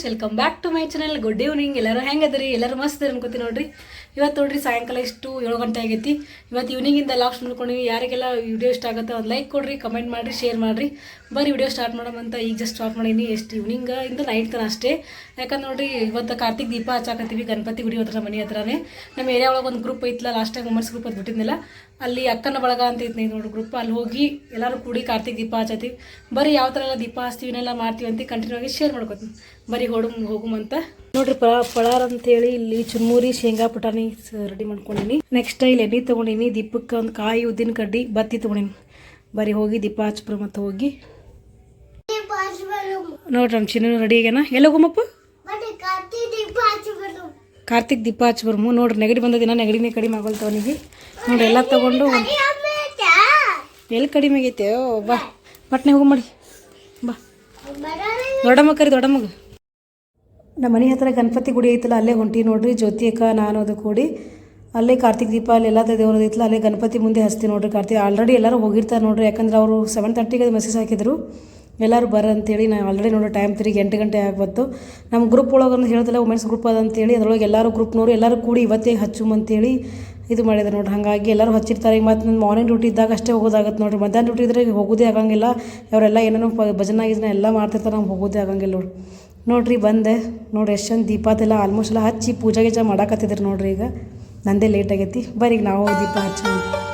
Friends welcome back to my channel good evening ಎಲ್ಲರೂ ಹೆಂಗದ್ರಿ? ಎಲ್ಲರೂ ಮಸ್ತ್ ಅನ್ಕೋತೀನಿ ನೋಡ್ರಿ. ಇವತ್ತು ನೋಡ್ರಿ ಸಾಯಂಕಾಲ ಇಷ್ಟು ಏಳು ಗಂಟೆ ಆಗೈತಿ. ಇವತ್ತು ಈವ್ನಿಂಗಿಂದ ಲಾಸ್ಟ್ ನೋಡ್ಕೊಂಡಿವಿ ಯಾರಿಗೆಲ್ಲ ವಿಡಿಯೋ ಇಷ್ಟ ಆಗುತ್ತೆ ಒಂದು ಲೈಕ್ ಕೊಡ್ರಿ ಕಮೆಂಟ್ ಮಾಡಿರಿ ಶೇರ್ ಮಾಡಿರಿ. ಬರೀ ವಿಡಿಯೋ ಸ್ಟಾರ್ಟ್ ಮಾಡೋಮಂತ ಈಗ ಜಸ್ಟ್ ಸ್ಟಾರ್ಟ್ ಮಾಡೀನಿ. ಎಷ್ಟು ಈವ್ನಿಂಗ್ ಇಂದ ನೈಟ್ ತನ ಅಷ್ಟೇ. ಯಾಕಂದ್ರೆ ನೋಡ್ರಿ, ಇವತ್ತು ಕಾರ್ತಿಕ್ ದೀಪ ಹಚ್ಚಾಕತ್ತೀವಿ ಗಣಪತಿ ಗುಡಿ ಹತ್ರ, ಮನೆ ಹತ್ರನೇ. ನಮ್ಮ ಏರಿಯಾ ಒಳಗೆ ಒಂದು ಗ್ರೂಪ್ ಐತಲ್ಲ ಲಾಸ್ಟ್ ಟೈಮ್ ಉಮರ್ಸ್ ಗ್ರೂಪ್ ಅದು ಬಿಟ್ಟಿದ್ನಲ್ಲ. ಅಲ್ಲಿ ಅಕ್ಕನ ಬಳಗ ಅಂತ ಐತಿ ನೋಡಿ ಗ್ರೂಪ್ ಅಲ್ಲಿ ಹೋಗಿ ಎಲ್ಲರೂ ಕೂಡಿ ಕಾರ್ತಿಕ್ ದೀಪ ಹಚ್ಚತ್ತೀವಿ. ಬರೀ ಯಾವ ಥರ ಎಲ್ಲ ದೀಪ ಹಚ್ತೀವಿ ಇವನ್ನೆಲ್ಲ ಮಾಡ್ತೀವಿ ಅಂತ ಕಂಟಿನ್ಯೂ ಆಗಿ ಶೇರ್ ಮಾಡ್ಕೊತೀನಿ. ಬರೀ ಹೊಡಮ್ ಹೋಗುಮಂತ. ನೋಡ್ರಿ ಪಳ ಪಳಾರ್ ಅಂತೇಳಿ ಇಲ್ಲಿ ಚುರ್ಮುರಿ, ಶೇಂಗಾ, ಪುಟಾಣಿ ರೆಡಿ ಮಾಡ್ಕೊಂಡಿನಿ. ನೆಕ್ಸ್ಟ್ ಇಲ್ಲಿ ಎಣ್ಣೆ ತಗೊಂಡಿನಿ. ದೀಪಕ್ಕೆ ಒಂದು ಕಾಯಿ, ಉದ್ದಿನ ಕಡ್ಡಿ, ಬತ್ತಿ ತಗೊಂಡಿನಿ. ಬರೀ ಹೋಗಿ ದೀಪ ಹಚ್ಬ್ರ ಮತ್ತೆ ಹೋಗಿ. ನೋಡ್ರಿ ನಮ್ಮ ಚಿನ್ನ ರೆಡಿ ಆಗ್ಯಾನ. ಎಲ್ಲ ಹೋಗಮ್ಮಪ್ಪ ಕಾರ್ತಿಕ್ ದೀಪ ಹಚ್ಚಿ ಬರ್ಮು ನೋಡ್ರಿ ನೆಗಡಿ ಬಂದದಿನ ನೆಗಡಿನೇ ಕಡಿಮೆ ಆಗೋಲ್ತ ಅವನಿಗೆ. ನೋಡ್ರಿ ಎಲ್ಲ ತಗೊಂಡು ಎಲ್ಲಿ ಕಡಿಮೆ ಆಗೈತೆ? ಬಾ. ಪಟ್ನೆ ಹೋಗು ಮಾಡಿ. ಬಾ. ದೊಡ್ಡಮ್ಮ ಕರಿ, ದೊಡ್ಡಮ್ಮಗ. ನಮ್ಮ ಮನೆ ಹತ್ರ ಗಣಪತಿ ಗುಡಿ ಐತಲ್ಲ, ಅಲ್ಲೇ ಹೊಂಟಿ ನೋಡ್ರಿ, ಜ್ಯೋತಿ ಅಕ್ಕ, ನಾನು ಅದು ಕೂಡಿ. ಅಲ್ಲೇ ಕಾರ್ತಿಕ್ ದೀಪ ಅಲ್ಲಿ ಎಲ್ಲ ದೇವ್ರದ್ದು ಐತಲ್ಲ, ಅಲ್ಲೇ ಗಣಪತಿ ಮುಂದೆ ಹಚ್ತೀವಿ ನೋಡ್ರಿ ಕಾರ್ತಿಕ್. ಆಲ್ರೆಡಿ ಎಲ್ಲರೂ ಹೋಗಿರ್ತಾರೆ ನೋಡ್ರಿ, ಯಾಕಂದ್ರೆ ಅವರು ಸೆವೆನ್ ತರ್ಟಿಗೆ ಮೆಸೇಜ್ ಹಾಕಿದ್ರು. ಎಲ್ಲರೂ ಬರ ಅಂತೇಳಿ ನಾನು ಆಲ್ರೆಡಿ ನೋಡೋ ಟೈಮ್ ತಿರುಗಿ ಎಂಟು ಗಂಟೆ ಆಗ್ಬತ್ತು ನಮ್ಮ ಗ್ರೂಪ್ ಒಳಗೆ ಒಂದು ಹೇಳ್ದಲ್ಲ ವುಮೆನ್ಸ್ ಗ್ರೂಪ್ ಅದ ಅಂತೇಳಿ, ಅದರೊಳಗೆ ಎಲ್ಲರೂ ಗ್ರೂಪ್ನವರು ಎಲ್ಲರೂ ಕೂಡಿ ಇವತ್ತೇ ಹಚ್ಚು ಅಂತೇಳಿ ಇದು ಮಾಡಿದೆ ನೋಡ್ರಿ. ಹಾಗಾಗಿ ಎಲ್ಲರೂ ಹಚ್ಚಿರ್ತಾರೆ. ಈಗ ಮತ್ತು ನನ್ನ ಮಾರ್ನಿಂಗ್ ಡ್ಯೂಟಿ ಇದ್ದಾಗ ಅಷ್ಟೇ ಹೋಗೋದಾಗತ್ತೆ ನೋಡ್ರಿ. ಮಧ್ಯಾಹ್ನ ಡ್ಯೂಟಿ ಇದ್ರೆ ಹೋಗೋದೇ ಆಗಂಗಿಲ್ಲ. ಅವರೆಲ್ಲ ಏನೇನೋ ಭಜನ, ಗಿಜನ ಎಲ್ಲ ಮಾಡ್ತಿರ್ತಾರೆ, ನಮ್ಗೆ ಹೋಗೋದೇ ಆಗಂಗಿಲ್ಲ ನೋಡ್ರಿ. ನೋಡ್ರಿ ಬಂದೆ. ನೋಡ್ರಿ ಎಷ್ಟು ಚಂದ ದೀಪದೆಲ್ಲ ಆಲ್ಮೋಸ್ಟ್ ಎಲ್ಲ ಹಚ್ಚಿ ಪೂಜೆ ಗೀಜೆ ಮಾಡಾಕತ್ತಿದ್ರು ನೋಡ್ರಿ ಈಗ. ನಂದೇ ಲೇಟ್ ಆಗೈತಿ. ಬರೀ ನಾವು ದೀಪ ಹಚ್ಚಿ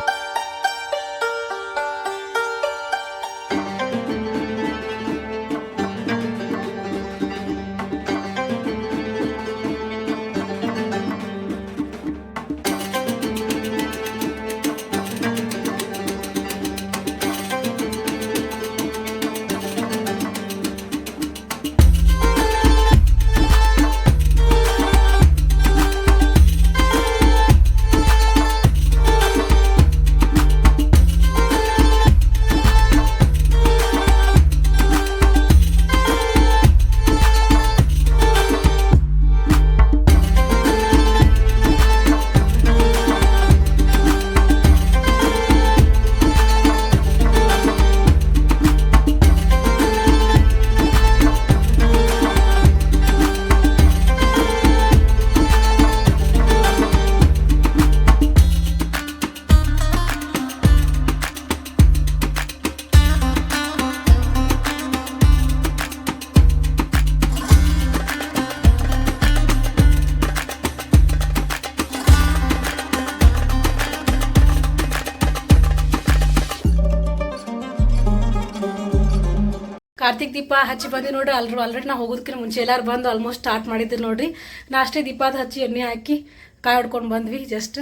ಕಾರ್ತಿಕ್ ದೀಪ ಹಚ್ಚಿ ಬಂದಿ ನೋಡ್ರಿ. ಅಲ್ರು ಆಲ್ರೆಡಿ ನಾವು ಹೋಗೋದಕ್ಕಿಂತ ಮುಂಚೆ ಎಲ್ಲಾರು ಬಂದು ಆಲ್ಮೋಸ್ಟ್ ಸ್ಟಾರ್ಟ್ ಮಾಡಿದ್ರು ನೋಡ್ರಿ. ನಾ ಅಷ್ಟೇ ದೀಪದ ಹಚ್ಚಿ ಎಣ್ಣೆ ಹಾಕಿ ಕಾಯಿ ಹೊಡ್ಕೊಂಡು ಬಂದ್ವಿ ಜಸ್ಟ್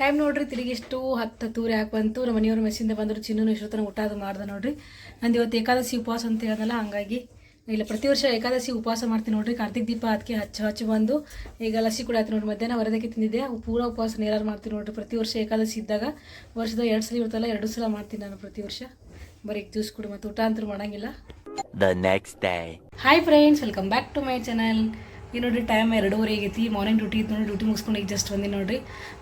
ಟೈಮ್ ನೋಡ್ರಿ ತಿರುಗಿ ಇಷ್ಟು ಹತ್ತು ಹತ್ತೂರಿ ಹಾಕಿ ಬಂತು. ನಮ್ಮ ಮನೆಯವ್ರ ಮೆಸ್ಸಿಂದ ಬಂದರು, ಚಿನ್ನನು ಇಷ್ಟೊತ್ತನ ಊಟ ಅದು ಮಾಡ್ದೆ ನೋಡ್ರಿ. ನಂದು ಇವತ್ತು ಏಕಾದಶಿ ಉಪವಾಸ ಅಂತ ಹೇಳ್ದಲ್ಲ, ಹಂಗಾಗಿ ಇಲ್ಲ, ಪ್ರತಿ ವರ್ಷ ಏಕಾದಶಿ ಉಪವಾಸ ಮಾಡ್ತೀನಿ ನೋಡ್ರಿ. ಕಾರ್ತಿಕ್ ದೀಪ ಅದಕ್ಕೆ ಹಚ್ಚು ಹಚ್ಚು ಬಂದು ಈಗ ಲಸಿ ಕೂಡ ಆಯ್ತು ನೋಡ್ರಿ. ಮಧ್ಯಾಹ್ನ ವರದಕ್ಕೆ ತಿಂದಿದ್ದೆ. ಪೂರ ಉಪವಾಸ ನೇರಾರು ಮಾಡ್ತೀನಿ ನೋಡ್ರಿ. ಪ್ರತಿ ವರ್ಷ ಏಕಾದಶಿ ಇದ್ದಾಗ ವರ್ಷದ ಎರಡು ಸಲ ಇರ್ತಲ್ಲ, ಎರಡು ಸಲ ಮಾಡ್ತೀನಿ ನಾನು ಪ್ರತಿ ವರ್ಷ. ಬರೀ ಜ್ಯೂಸ್ ಕುಡಿ ಮತ್ತು ಊಟ ಅಂತೂ ಮಾಡಂಗಿಲ್ಲ. The next day hi friends welcome back to my channel ಈ ನೋಡ್ರಿ ಟೈಮ್ ಎರಡೂವರೆ ಆಗೈತಿ. ಮಾರ್ನಿಂಗ್ ಡ್ಯೂಟಿ ಇತ್ತು ನೋಡಿ ಡ್ಯೂಟಿ ಮುಗಿಸ್ಕೊಂಡು ಈಗ ಜಸ್ಟ್ ಬಂದಿ ನೋಡ್ರಿ.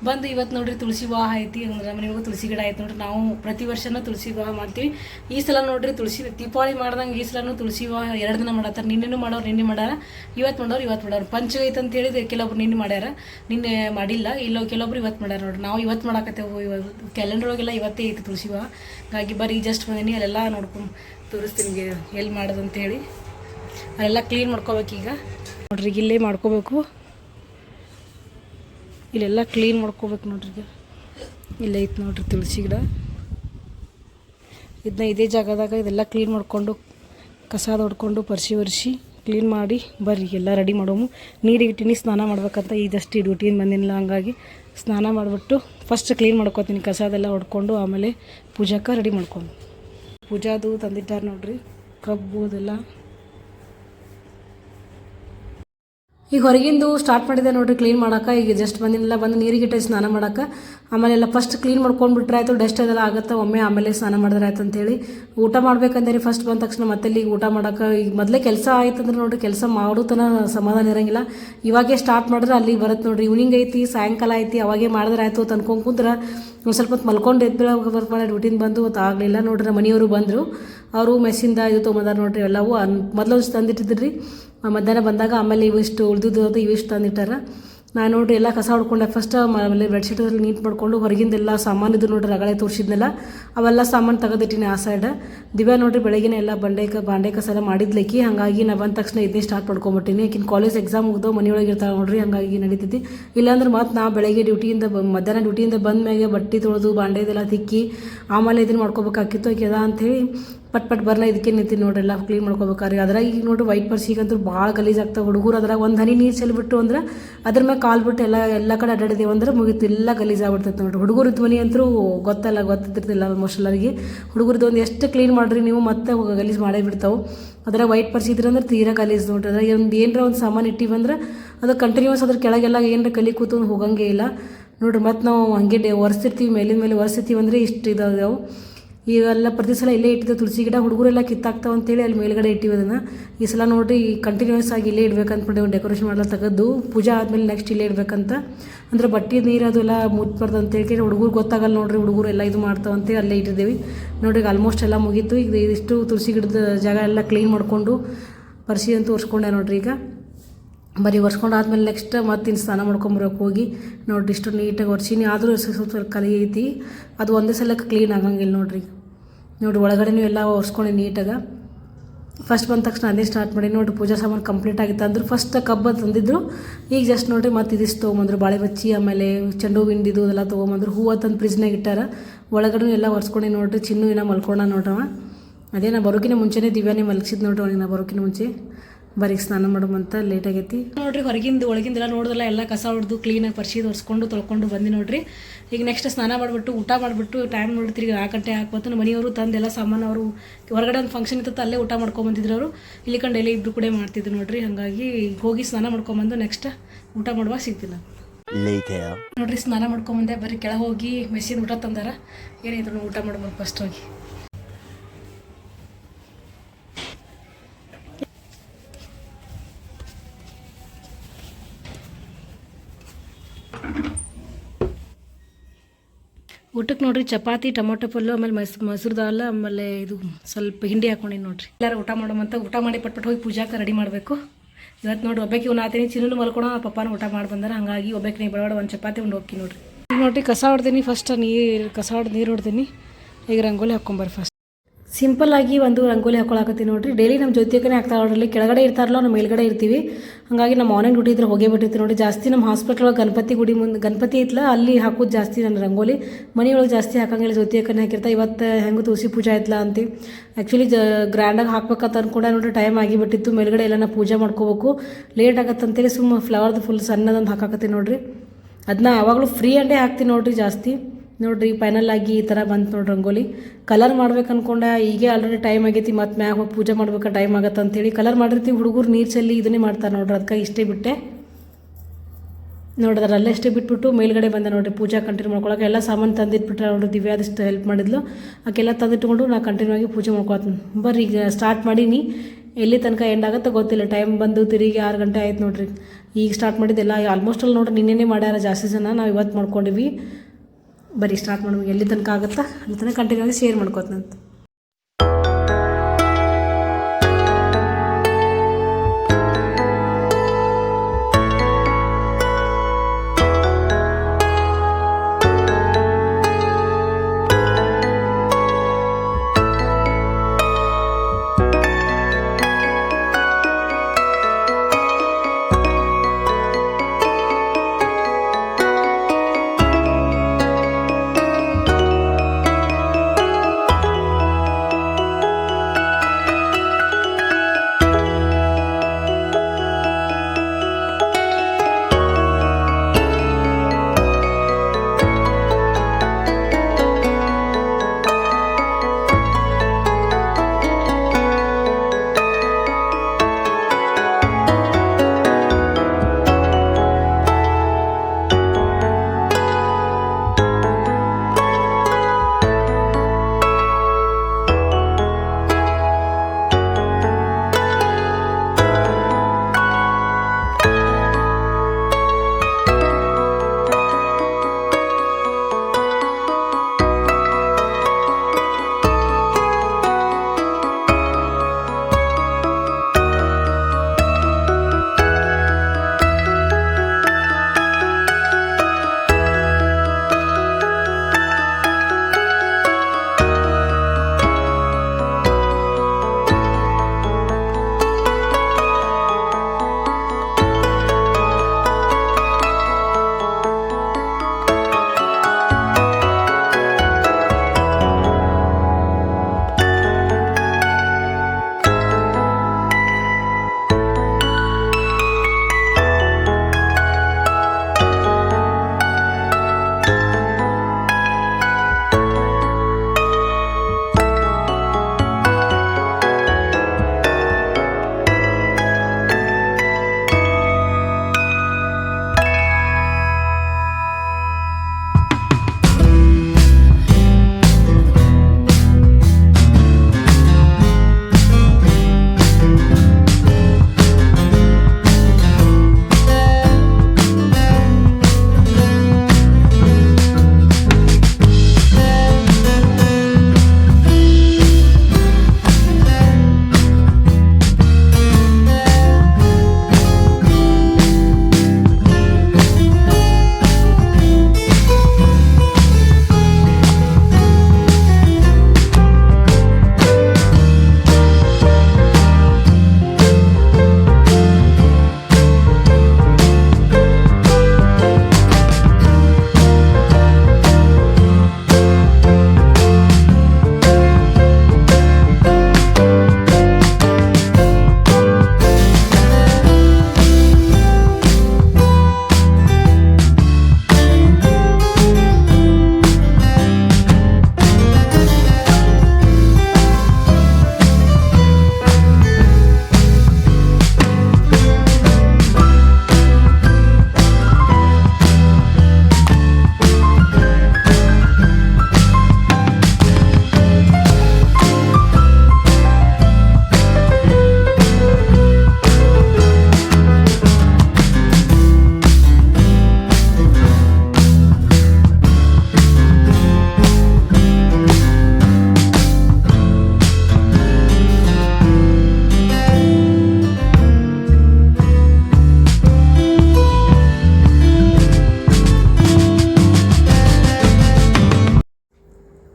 ಬಂದು ಇವತ್ತು ನೋಡ್ರಿ ತುಳಸಿ ವಿವಾಹ ಐತಿ ಅಂದ್ರೆ ಇವಾಗ ತುಳಸಿ ಗಿಡ ಆಯ್ತು ನೋಡ್ರಿ. ನಾವು ಪ್ರತಿ ವರ್ಷನೂ ತುಳಸಿ ವಿವಾಹ ಮಾಡ್ತೀವಿ. ಈ ಸಲ ನೋಡ್ರಿ ತುಳಸಿ, ದೀಪಾವಳಿ ಮಾಡ್ದಂಗೆ ಈ ಸಲನೂ ತುಳಸಿ ವಿವಾಹ ಎರಡು ದಿನ ಮಾಡತ್ತಾರೆ. ನಿನ್ನೆನೂ ಮಾಡೋರು, ನಿನ್ನೆ ಮಾಡ್ಯಾರ ಇವತ್ತು ಮಾಡೋರು ಇವತ್ತು ಮಾಡೋರು. ಪಂಚ ಐತೆ ಅಂತ ಹೇಳಿದ್ರೆ ಕೆಲವೊಬ್ರು ನಿನ್ನೆ ಮಾಡ್ಯಾರ, ನಿನ್ನೆ ಮಾಡಿಲ್ಲ. ಇಲ್ಲ ಕೆಲವೊಬ್ರು ಇವತ್ತು ಮಾಡ್ಯಾರ ನೋಡ್ರಿ. ನಾವು ಇವತ್ತು ಮಾಡಾಕತ್ತೇವು. ಇವತ್ತು ಕ್ಯಾಲೆಂಡರ್ ಒಳಗೆಲ್ಲ ಇವತ್ತೇ ಐತಿ ತುಳಸಿ ವಿವಾಹ. ಹಾಗಾಗಿ ಬರೀ ಜಸ್ಟ್ ಬಂದೀನಿ. ಅಲ್ಲೆಲ್ಲ ನೋಡ್ಕೊಂಡು ತೋರಿಸ್ತೀನಿ ಎಲ್ಲಿ ಮಾಡೋದು ಹೇಳಿ. ಅಲ್ಲೆಲ್ಲ ಕ್ಲೀನ್ ಮಾಡ್ಕೋಬೇಕೀಗ. ನೋಡ್ರಿ, ಇಲ್ಲೇ ಮಾಡ್ಕೋಬೇಕು. ಇಲ್ಲೆಲ್ಲ ಕ್ಲೀನ್ ಮಾಡ್ಕೋಬೇಕು ನೋಡ್ರಿ ಇಲ್ಲೇ ಐತೆ ನೋಡ್ರಿ ತುಳಸಿ ಗಿಡ. ಇದನ್ನ ಇದೇ ಜಾಗದಾಗ ಇದೆಲ್ಲ ಕ್ಲೀನ್ ಮಾಡಿಕೊಂಡು, ಕಸ ಹೊಡ್ಕೊಂಡು ಪರ್ಸಿ ಒರೆಸಿ ಕ್ಲೀನ್ ಮಾಡಿ ಬರ್ರಿ, ಎಲ್ಲ ರೆಡಿ ಮಾಡೋಮು. ನೀರಿಗೆ ಇಟ್ಟಿನಿ ಸ್ನಾನ ಮಾಡ್ಬೇಕಂತ ಇದಷ್ಟು ಡ್ಯೂಟಿಯಿಂದ ಬಂದಿಲ್ಲ ಹಂಗಾಗಿ ಸ್ನಾನ ಮಾಡಿಬಿಟ್ಟು ಫಸ್ಟ್ ಕ್ಲೀನ್ ಮಾಡ್ಕೊತೀನಿ, ಕಸ ಅದೆಲ್ಲ ಹೊಡ್ಕೊಂಡು ಆಮೇಲೆ ಪೂಜಾಕ್ಕೆ ರೆಡಿ ಮಾಡ್ಕೊಂಡು. ಪೂಜಾದು ತಂದಿಟ್ಟಾರೆ ನೋಡ್ರಿ, ಕಬ್ಬು ಅದೆಲ್ಲ. ಈಗ ಹೊರಗಿಂದು ಸ್ಟಾರ್ಟ್ ಮಾಡಿದೆ ನೋಡ್ರಿ ಕ್ಲೀನ್ ಮಾಡೋಕೆ. ಈಗ ಜಸ್ಟ್ ಬಂದಿನಲ್ಲ, ಬಂದು ನೀರಿಗೆ ಸ್ನಾನ ಮಾಡೋಕೆ. ಆಮೇಲೆ ಎಲ್ಲ ಫಸ್ಟ್ ಕ್ಲೀನ್ ಮಾಡ್ಕೊಂಡು ಬಿಟ್ರೆ ಆಯಿತು ಡಸ್ಟ್ ಅದೆಲ್ಲ ಆಗುತ್ತೆ. ಒಮ್ಮೆ ಆಮೇಲೆ ಸ್ನಾನ ಮಾಡಿದ್ರೆ ಆಯ್ತು ಅಂತೇಳಿ. ಊಟ ಮಾಡ್ಬೇಕಂದ್ರೆ ಫಸ್ಟ್ ಬಂದ ತಕ್ಷಣ ಮತ್ತೆ ಈಗ ಊಟ ಮಾಡೋಕೆ. ಈಗ ಮೊದಲೇ ಕೆಲಸ ಆಯ್ತಂದ್ರೆ ನೋಡ್ರಿ, ಕೆಲಸ ಮಾಡೋತನ ಸಮಾಧಾನ ಇರೋಂಗಿಲ್ಲ. ಇವಾಗೇ ಸ್ಟಾರ್ಟ್ ಮಾಡಿದ್ರೆ ಅಲ್ಲಿಗೆ ಬರುತ್ತೆ ನೋಡ್ರಿ. ಇವ್ನಿಂಗ್ ಐತಿ, ಸಾಯಂಕಾಲ ಐತಿ, ಅವಾಗೇ ಮಾಡಿದ್ರೆ ಆಯಿತು ಅನ್ಕೊಂಡ್ ಕುಂದ್ರೆ ಒಂದು ಸ್ವಲ್ಪ ಹೊತ್ತು ಮಲ್ಕೊಂಡು ಎದ್ದು ವರ್ಕ್ ಮಾಡಿ. ರುಟೀನ್ ಬಂದು ಅದು ಆಗಲಿಲ್ಲ ನೋಡ್ರಿ ಮನೆಯವರು ಬಂದರು. ಅವರು ಮೆಸ್ಸಿಂದ ಇದು ತೊಗೊಂಬಂದಾರ ನೋಡ್ರಿ, ಎಲ್ಲವೂ ಅನ್ ತಂದಿಟ್ಟಿದ್ರಿ. ಮಧ್ಯಾಹ್ನ ಬಂದಾಗ ಆಮೇಲೆ ಇವಿಷ್ಟು ಉಳಿದಿದ್ದು ಇವಿಷ್ಟು ತಂದಿಟ್ಟಾರ. ನಾನು ನೋಡ್ರಿ ಎಲ್ಲ ಕಸ ಹೊಡ್ಕೊಂಡೆ. ಫಸ್ಟ್ ಆಮೇಲೆ ಬೆಡ್ಶೀಟ್ ಅದ್ರಲ್ಲಿ ನೀಟ್ ಮಾಡ್ಕೊಂಡು ಹೊರಗಿಂದೆಲ್ಲ ಸಾಮಾನು ಇದು ನೋಡ್ರಿ ರಗಳೆ ತೋರಿಸಿದ್ನೆಲ್ಲ, ಅವೆಲ್ಲ ಸಾಮಾನು ತೆಗೆದಿಟ್ಟಿನಿ ಆ ಸೈಡ್ ದಿವ್ಯ ನೋಡ್ರಿ ಬೆಳಗಿನ ಎಲ್ಲ ಬಂಡೆ ಕ, ಬಾಂಡೆ ಕಸ ಎಲ್ಲ ಮಾಡಿದ್ಲಕ್ಕಿ ಹಾಗಾಗಿ ನಾ ಬಂದ ತಕ್ಷಣ ಇದನ್ನೇ ಸ್ಟಾರ್ಟ್ ಮಾಡ್ಕೊಂಬಿಟ್ಟಿನಿ. ಯಾಕಿನ ಕಾಲೇಜ್ ಎಕ್ಸಾಮ್ ಮುಗ್ದು ಮನೆಯೊಳಗೆ ಇರ್ತಾರೆ ನೋಡ್ರಿ, ಹಾಗಾಗಿ ನಡೀತೈತಿ. ಇಲ್ಲಾಂದ್ರೆ ಮತ್ತೆ ನಾ ಬೆಳಗ್ಗೆ ಡ್ಯೂಟಿಯಿಂದ ಮಧ್ಯಾಹ್ನ ಡ್ಯೂಟಿಯಿಂದ ಬಂದ ಮ್ಯಾಗೆ ಬಟ್ಟೆ ತೊಳೆದು, ಬಾಂಡೆದೆಲ್ಲ ತಿಕ್ಕಿ, ಆಮೇಲೆ ಇದನ್ನು ಮಾಡ್ಕೋಬೇಕಾಗಿತ್ತು ಯಾಕೆ ಅಂತ ಅಂಥೇಳಿ ಪಟ್ ಪಟ್ ಬರಲ್ಲ ಇದಕ್ಕೆ ನಿಂತೀನಿ ನೋಡ್ರಲ್ಲ ಕ್ಲೀನ್ ಮಾಡ್ಕೋಬೇಕಾದ್ರೆ ಅದ್ರಾಗ ಈಗ ನೋಡ್ರಿ ವೈಟ್ ಪರ್ಸಿಗಂತೂ ಭಾಳ ಗಲೀಜ್ ಆಗ್ತಾವೆ ಹುಡುಗರು ಅದ್ರಾಗ ಒಂದು ಹನಿ ನೀರು ಚೆಲ್ಬಿಟ್ಟು ಅಂದ್ರೆ ಅದ್ರ ಮೇಲೆ ಕಾಲು ಬಿಟ್ಟು ಎಲ್ಲ ಎಲ್ಲ ಕಡೆ ಅಡ್ಡಾಡಿದೀವಿ ಅಂದ್ರೆ ಮುಗೀತು, ಎಲ್ಲ ಗಲೀಜ್ ಆಗ್ಬಿಡ್ತೈತೆ ನೋಡ್ರಿ. ಹುಡುಗರು ಧ್ವನಿ ಅಂತೂ ಗೊತ್ತಲ್ಲ ಗೊತ್ತಿರ್ತಿಲ್ಲ ಆಲ್ಮೋಸ್ಟ್ ಎಲ್ಲರಿಗೆ. ಹುಡುಗರದ್ದು ಒಂದು ಎಷ್ಟು ಕ್ಲೀನ್ ಮಾಡ್ರಿ ನೀವು, ಮತ್ತೆ ಗಲೀಜ್ ಮಾಡೇ ಬಿಡ್ತಾವೆ. ಅದ್ರಾಗ ವೈಟ್ ಪರ್ಸಿ ಇದ್ರೆ ಅಂದ್ರೆ ತೀರಾ ಗಲೀಜ್ ನೋಡ್ರಿ. ಅದ್ರಾಗ ಒಂದು ಏನರ ಒಂದು ಸಾಮಾನು ಇಟ್ಟಿವಂದ್ರೆ ಅದು ಕಂಟಿನ್ಯೂಸ್ ಅದ್ರ ಕೆಳಗೆಲ್ಲ ಏನರ ಕಲಿ ಕೂತು ಹೋಗಂಗೆ ಇಲ್ಲ. ನೋಡ್ರಿ ಮತ್ತು ನಾವು ಹಂಗೆ ಡೇ, ಒರೆಸಿರ್ತೀವಿ ಮೇಲಿನ ಮೇಲೆ ಒರೆಸಿರ್ತೀವಿ ಅಂದರೆ ಇಷ್ಟು ಇದಾವೆ. ಇವೆಲ್ಲ ಪ್ರತಿ ಸಲ ಇಲ್ಲೇ ಇಟ್ಟಿದ್ದೆ. ತುಳಸಿ ಗಿಡ ಹುಡುಗರೆಲ್ಲ ಕಿತ್ತಾಕ್ತಾವ ಅಂತೇಳಿ ಅಲ್ಲಿ ಮೇಲ್ಗಡೆ ಇಟ್ಟಿವಿ ಅದನ್ನು. ಈ ಸಲ ನೋಡಿರಿ ಕಂಟಿನ್ಯೂಸ್ ಆಗಿ ಇಲ್ಲೇ ಇಡ್ಬೇಕಂತ ಒಂದು ಡೆಕೋರೇಷನ್ ಮಾಡಲ್ಲ ತೆಗೆದು ಪೂಜೆ ಆದಮೇಲೆ ನೆಕ್ಸ್ಟ್ ಇಲ್ಲೇ ಇಡಬೇಕಂತ. ಅಂದ್ರೆ ಬಟ್ಟೆ, ನೀರು ಅದು ಎಲ್ಲ ಅಂತ ಅಂತೇಳಿ ಹುಡುಗರು ಗೊತ್ತಾಗಲ್ಲ ನೋಡಿರಿ ಹುಡುಗರು ಎಲ್ಲ ಇದು ಮಾಡ್ತಾವ ಅಂತೇಳಿ ಅಲ್ಲೇ ಇಟ್ಟಿದ್ದೀವಿ. ನೋಡ್ರಿ ಆಲ್ಮೋಸ್ಟ್ ಎಲ್ಲ ಮುಗೀತು. ಈಗ ಇದಿಷ್ಟು ತುಳಸಿ ಗಿಡದ ಜಾಗ ಎಲ್ಲ ಕ್ಲೀನ್ ಮಾಡಿಕೊಂಡು ಪರ್ಸಿ ಅಂತ ಒರೆಸ್ಕೊಂಡೆ ನೋಡ್ರಿ ಈಗ. ಬರೀ ಒರೆಸ್ಕೊಂಡು ಆದ್ಮೇಲೆ ನೆಕ್ಸ್ಟ್ ಮತ್ತೆ ಇನ್ನು ಸ್ನಾನ ಮಾಡ್ಕೊಂಬರೋಕೆ ಹೋಗಿ ನೋಡಿರಿ ಇಷ್ಟು ನೀಟಾಗಿ ಒರೆಸೀನಿ. ಆದರೂ ಸ್ವಲ್ಪ ಕಲಿ ಐತಿ. ಅದು ಒಂದೇ ಸಲಕ್ಕೆ ಕ್ಲೀನ್ ಆಗಂಗಿಲ್ಲ ನೋಡಿರಿ. ನೋಡಿ ಒಳಗಡೆನೂ ಎಲ್ಲ ಒರೆಸ್ಕೊಂಡು ನೀಟಾಗಿ ಫಸ್ಟ್ ಬಂದ ತಕ್ಷಣ ಅದೇ ಸ್ಟಾರ್ಟ್ ಮಾಡಿ ನೋಡಿ ಪೂಜಾ ಸಾಮಾನು ಕಂಪ್ಲೀಟ್ ಆಗಿತ್ತು ಅಂದ್ರೆ ಫಸ್ಟ್ ಕಬ್ಬ ತಂದಿದ್ರು. ಈಗ ಜಸ್ಟ್ ನೋಡಿರಿ ಮತ್ತೆ ಇದಿಷ್ಟು ತೊಗೊಂಬಂದ್ರು. ಬಾಳೆ ಬಚ್ಚಿ, ಆಮೇಲೆ ಚೆಂಡು ಹೂವಿಂದಿದ್ದು ಅದೆಲ್ಲ ತೊಗೊಂಬಂದ್ರು. ಹೂವು ತಂದು ಫ್ರಿಜ್ನಾಗ ಇಟ್ಟಾರ. ಒಳಗಡೆ ಎಲ್ಲ ಒರೆಸ್ಕೊಂಡು ನೋಡ್ರಿ. ಚಿನ್ನೂ ಏನೋ ಮಲ್ಕೊಂಡ ನೋಡ್ರವ. ಅದೇ ನಾ ಬರೋಕಿನ ಮುಂಚೆನೇ ದಿವ್ಯಾನೇ ಮಲಗಿಸಿದ್ ನೋಡ್ರಿ ಅವ್ನಿಗೆ ನಾ ಬರೋಕಿನ ಮುಂಚೆ. ಬರೀ ಸ್ನಾನ ಮಾಡೋಮಂತ ಲೇಟ್ ಆಗೈತಿ. ನೋಡ್ರಿ ಹೊರಗಿಂದ ಒಳಗಿಂದೆಲ್ಲ ನೋಡಿದಲ್ಲ ಎಲ್ಲ ಕಸ ಹೊಡೆದು ಕ್ಲೀನಾಗಿ ಪರಿಶೀಲಿ ಒರೆಸ್ಕೊಂಡು ತೊಳ್ಕೊಂಡು ಬಂದು ನೋಡ್ರಿ. ಈಗ ನೆಕ್ಸ್ಟ್ ಸ್ನಾನ ಮಾಡಿಬಿಟ್ಟು ಊಟ ಮಾಡಿಬಿಟ್ಟು ಟೈಮ್ ನೋಡಿ ತಿರುಗಿ ನಾಲ್ಕು ಗಂಟೆ ಹಾಕ್ಬೋದು ಮನೆಯವರು ತಂದು ಎಲ್ಲ ಸಾಮಾನು ಅವರು ಹೊರಗಡೆ ಒಂದು ಫಂಕ್ಷನ್ ಇತ್ತು ಅಲ್ಲೇ ಊಟ ಮಾಡ್ಕೊಂಬಂದಿದ್ರು ಅವರು. ಇಲ್ಲಿ ಕಂಡು ಎಲ್ಲಿ ಇಬ್ರು ಕೂಡ ಮಾಡ್ತಿದ್ರು ನೋಡ್ರಿ ಹಾಗಾಗಿ ಹೋಗಿ ಸ್ನಾನ ಮಾಡ್ಕೊಂಬಂದು ನೆಕ್ಸ್ಟ್ ಊಟ ಮಾಡುವಾಗ ಸಿಗ್ತಿಲ್ಲ. ನೋಡ್ರಿ ಸ್ನಾನ ಮಾಡ್ಕೊಂಬಂದೆ ಬರೀ ಕೆಳಗೆ ಹೋಗಿ ಮೆಸ್ಸಿನ ಊಟ ತಂದಾರ. ಏನಿದ್ರು ಊಟ ಮಾಡ್ಬೋದು ಫಸ್ಟ್ ಹೋಗಿ. ಊಟಕ್ಕೆ ನೋಡ್ರಿ, ಚಪಾತಿ, ಟೊಮೊಟೊ ಪಲ್ಲು, ಆಮೇಲೆ ಮಸ್, ಮೊಸರು ದಾಲ್, ಆಮೇಲೆ ಇದು ಸ್ವಲ್ಪ ಹಿಂಡಿ ಹಾಕೊಂಡಿನಿ ನೋಡ್ರಿ. ಎಲ್ಲರೂ ಊಟ ಮಾಡೋಮಂತ ಊಟ ಮಾಡಿ ಪಟ್ಪಟ್ಟು ಹೋಗಿ ಪೂಜಾಕ್ಕೆ ರೆಡಿ ಮಾಡಬೇಕು. ಇವತ್ತು ನೋಡಿ ಒಬ್ಬಕ್ಕೆ ಇವ್ನು ಆತೀನಿ ಚಿನ್ನೂ ಮಲ್ಕೊಳೋ ಪಪ್ಪಾನ ಊಟ ಮಾಡಿ ಬಂದಾರ ಹಾಗಾಗಿ ಒಬ್ಬಕ್ಕೆ ನೀವು ಬಡವಾಡ ಒಂದು ಚಪಾತಿ ಒಂದು ಹೋಗ್ತೀನಿ ನೋಡ್ರಿ. ನೋಡ್ರಿ, ಕಸ ಹೊಡ್ದೀನಿ ಫಸ್ಟ್ ನೀರು, ಕಸ ಹೊಡೆದು ನೀರು ಹೊಡ್ದೀನಿ. ಈಗ ರಂಗೋಲಿ ಹಾಕ್ಕೊಂಬರ್ರಿ ಫಸ್ಟ್ ಸಿಂಪಲ್ ಆಗಿ ಒಂದು ರಂಗೋಲಿ ಹಾಕೊಳಕತ್ತೀವಿ ನೋಡಿರಿ. ಡೈಲಿ ನಮ್ಮ ಜೊತೆಗೇ ಆಗ್ತಾ ನೋಡ್ರಿ ಕೆಳಗಡೆ ಇರ್ತಾರಲ್ಲ ನಾವು ಮೇಲ್ಗಡೆ ಇರ್ತೀವಿ. ಹಾಗಾಗಿ ನಮ್ಮ ಮಾರ್ನಿಂಗ್ ಡ್ಯೂಟಿ ಇದ್ರೆ ಹೋಗೇ ಬಿಟ್ಟಿರ್ತೀವಿ ನೋಡಿ ಜಾಸ್ತಿ ನಮ್ಮ ಹಾಸ್ಪಿಟ್ಲ್ ಒಳಗೆ ಗಣಪತಿ ಗುಡಿ ಮುಂದೆ, ಗಣಪತಿ ಐತ್ಲ ಅಲ್ಲಿ ಹಾಕೋದು ಜಾಸ್ತಿ ನನ್ನ ರಂಗೋಲಿ. ಮನೆಯೊಳಗೆ ಜಾಸ್ತಿ ಹಾಕಂಗಿಲ್ಲ ಜೊತೆಗೇ ಹಾಕಿರ್ತಾ. ಇವತ್ತು ಹೆಂಗೆ ತುಳಸಿ ಪೂಜೆ ಆಯ್ತಲ್ಲ ಅಂತ. ಆ್ಯಕ್ಚುಲಿ ಜ ಗ್ರ್ಯಾಂಡಾಗಿ ಹಾಕ್ಬೇಕಂತ ಅಂದ್ಕೊಂಡೆ ನೋಡಿ ಟೈಮ್ ಆಗಿಬಿಟ್ಟಿತ್ತು. ಮೇಲ್ಗಡೆ ಎಲ್ಲ ಪೂಜೆ ಮಾಡ್ಕೋಬೇಕು. ಲೇಟ್ ಆಗತ್ತಂತೇಳಿ ಸುಮ್ಮ ಫ್ಲವರ್ದು ಫುಲ್ ಸಣ್ಣದೊಂದು ಹಾಕಾಕತ್ತೀನಿ ನೋಡಿರಿ. ಅದನ್ನ ಯಾವಾಗಲೂ ಫ್ರೀ ಅಂಡೇ ಹಾಕ್ತೀನಿ ನೋಡಿರಿ ಜಾಸ್ತಿ. ನೋಡ್ರಿ ಫೈನಲ್ ಆಗಿ ಈ ಥರ ಬಂತು ನೋಡ್ರಿ ರಂಗೋಲಿ. ಕಲರ್ ಮಾಡ್ಬೇಕು ಅನ್ಕೊಂಡೆ, ಈಗೇ ಆಲ್ರೆಡಿ ಟೈಮ್ ಆಗೈತಿ ಮತ್ತು ಮ್ಯಾಗ ಹೋಗಿ ಪೂಜೆ ಮಾಡ್ಬೇಕು ಟೈಮ್ ಆಗತ್ತೆ ಅಂತೇಳಿ. ಕಲರ್ ಮಾಡಿರ್ತೀವಿ ಹುಡುಗರು ನೀರು ಚೆಲ್ಲಿ ಇದನ್ನೇ ಮಾಡ್ತಾರೆ ನೋಡ್ರಿ ಅದಕ್ಕೆ ಇಷ್ಟೇ ಬಿಟ್ಟೆ. ನೋಡಿದ್ರೆ ಅಲ್ಲೇ ಇಷ್ಟೇ ಬಿಟ್ಬಿಟ್ಟು ಮೇಲ್ಗಡೆ ಬಂದೆ ನೋಡಿರಿ, ಪೂಜಾ ಕಂಟಿನ್ಯೂ ಮಾಡ್ಕೊಳಕ್ಕೆ ಎಲ್ಲ ಸಾಮಾನು ತಂದಿಟ್ಬಿಟ್ರೆ ನೋಡ್ರಿ ದಿವ್ಯಾದಷ್ಟು ಹೆಲ್ಪ್ ಮಾಡಿದ್ಲು. ಆಕೆಲ್ಲ ತಂದಿಟ್ಕೊಂಡು ನಾನು ಕಂಟಿನ್ಯೂ ಆಗಿ ಪೂಜೆ ಮಾಡ್ಕೊತೀನಿ ಬರ್ರಿ, ಈಗ ಸ್ಟಾರ್ಟ್ ಮಾಡೀನಿ. ಎಲ್ಲಿ ತನಕ ಎಂಡ್ ಆಗುತ್ತೆ ಗೊತ್ತಿಲ್ಲ ಟೈಮ್ ಬಂದು ತಿರುಗಿ ಆರು ಗಂಟೆ ಆಯ್ತು ನೋಡ್ರಿ. ಈಗ ಸ್ಟಾರ್ಟ್ ಮಾಡಿದ್ದೆಲ್ಲ ಆಲ್ಮೋಸ್ಟ್ ಅಲ್ಲಿ ನೋಡ್ರಿ, ನಿನ್ನೆನೇ ಮಾಡ್ಯಾರ ಜಾಸ್ತಿ ಜನ, ನಾವು ಇವತ್ತು ಮಾಡ್ಕೊಂಡಿವಿ. ಬರೀ ಸ್ಟಾರ್ಟ್ ಮಾಡ್ಬೇಕು ಎಲ್ಲಿ ತನಕ ಆಗುತ್ತಾ? ಅಲ್ಲಿ ತನಕ ಕಂಟಿನ್ಯೂ ಆಗಿ ಶೇರ್ ಮಾಡ್ಕೋತಂತ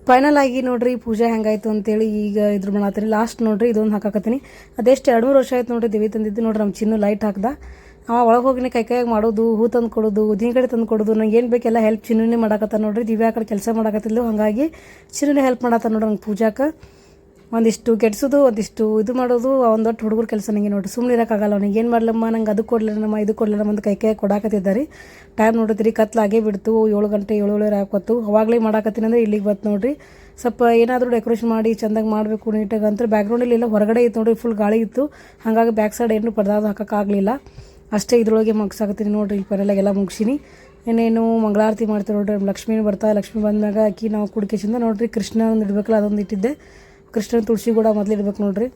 ಫೈನಲ್ ಆಗಿ ನೋಡ್ರಿ, ಪೂಜೆ ಹೆಂಗಾಯ್ತು ಅಂತೇಳಿ ಈಗ ಇದ್ರ ಮಾಡತ್ತೀನಿ ಲಾಸ್ಟ್ ನೋಡ್ರಿ, ಇದೊಂದು ಹಾಕಾಕತ್ತೀನಿ. ಅದೆಷ್ಟು ಎರಡು ಮೂರು ವರ್ಷ ಆಯ್ತು ನೋಡ್ರಿ ದೇವಿ ತಂದಿದ್ದು. ನೋಡ್ರಿ ನಮ್ಮ ಚಿನ್ನು ಲೈಟ್ ಹಾಕ್ದ. ಅವ ಒಳಗೆ ಹೋಗಿನಿ ಕೈ ಕೈಯಾಗಿ ಮಾಡೋದು, ಹೂ ತಂದು ಕೊಡೋದು ಉದ್ದಿನ ಕಡೆ ತಂದು ಕೊಡೋದು, ನಂಗೆ ಏನು ಬೇಕೆಲ್ಲ ಹೆಲ್ಪ್ ಚಿನ್ನೇ ಮಾಡಾಕತ್ತ ನೋಡ್ರಿ. ದಿವ್ಯಾ ಕಡೆ ಕೆಲಸ ಮಾಡಾಕತ್ತಿಲ್ಲ ಹಾಗಾಗಿ ಚಿನ್ನೇ ಹೆಲ್ಪ್ ಮಾಡತ್ತ ನೋಡ್ರಿ ನಂಗೆ ಪೂಜಾಕ್ಕೆ ಒಂದಿಷ್ಟು ಕೆಡ್ಸೋದು, ಒಂದಿಷ್ಟು ಇದು ಮಾಡೋದು ಒಂದು ದೊಡ್ಡ ಹುಡುಗರ ಕೆಲಸ ನನಗೆ ನೋಡಿ ಸುಮ್ಮನೆ ಇರೋಕ್ಕಾಗಲ್ಲ ಅವ್ನಿಗೆ. ಏನು ಮಾಡ್ಲಮ್ಮ? ನಂಗೆ ಅದು ಕೊಡ್ಲಮ್ಮ ಇದು ಕೊಡ್ಲಮ್ಮ ಅಂತ ಕೈ ಕೈ ಕೊಡಾಕತ್ತಿದ್ದಾರೆ ಟೈಮ್ ನೋಡಿದ್ರಿ ಕತ್ಲಾಗೇ ಬಿಡ್ತು, ಏಳು ಗಂಟೆ, ಏಳು ಏಳು ಹಾಕೋತು ಅವಾಗಲೇ ಮಾಡಾಕತ್ತೀನಿ ಅಂದ್ರೆ ಇಲ್ಲಿಗೆ ಬತ್ತು ನೋಡಿರಿ. ಸ್ವಲ್ಪ ಏನಾದರೂ ಡೆಕೋರೇಷನ್ ಮಾಡಿ ಚೆಂದಾಗಿ ಮಾಡಬೇಕು, ನೀಟಾಗಿ ಅಂತ ಬ್ಯಾಕ್ಗ್ರೌಂಡಲ್ಲಿ ಇಲ್ಲ ಹೊರಗಡೆ ಇತ್ತು ನೋಡ್ರಿ ಫುಲ್ ಗಾಳಿ ಇತ್ತು. ಹಾಗಾಗಿ ಬ್ಯಾಕ್ ಸೈಡ್ ಏನು ಪರ್ದಾದ ಹಾಕೋಕ್ಕಾಗಲಿಲ್ಲ ಅಷ್ಟೇ ಇದ್ರೊಳಗೆ ಮುಗಿಸಾಕತ್ತೀನಿ ನೋಡಿರಿ, ಈ ಪರಲಾಗೆಲ್ಲ ಮುಗಿಸಿನಿ. ಇನ್ನೇನು ಮಂಗಳಾರತಿ ಮಾಡ್ತೀವಿ ನೋಡ್ರಿ ಲಕ್ಷ್ಮೀ ಬರ್ತಾ, ಲಕ್ಷ್ಮಿ ಬಂದಾಗ ಅಕ್ಕಿ ನಾವು ಕುಡ್ಕೆಸಿಂದ ನೋಡ್ರಿ ಕೃಷ್ಣ ಒಂದು ಇಡ್ಬೇಕಲ್ಲ, ಅದೊಂದು ಇಟ್ಟಿದ್ದೆ. ಕೃಷ್ಣನ ತುಳಸಿ ಕೂಡ ಮೊದಲಿರ್ಬೇಕು ನೋಡ್ರಿ.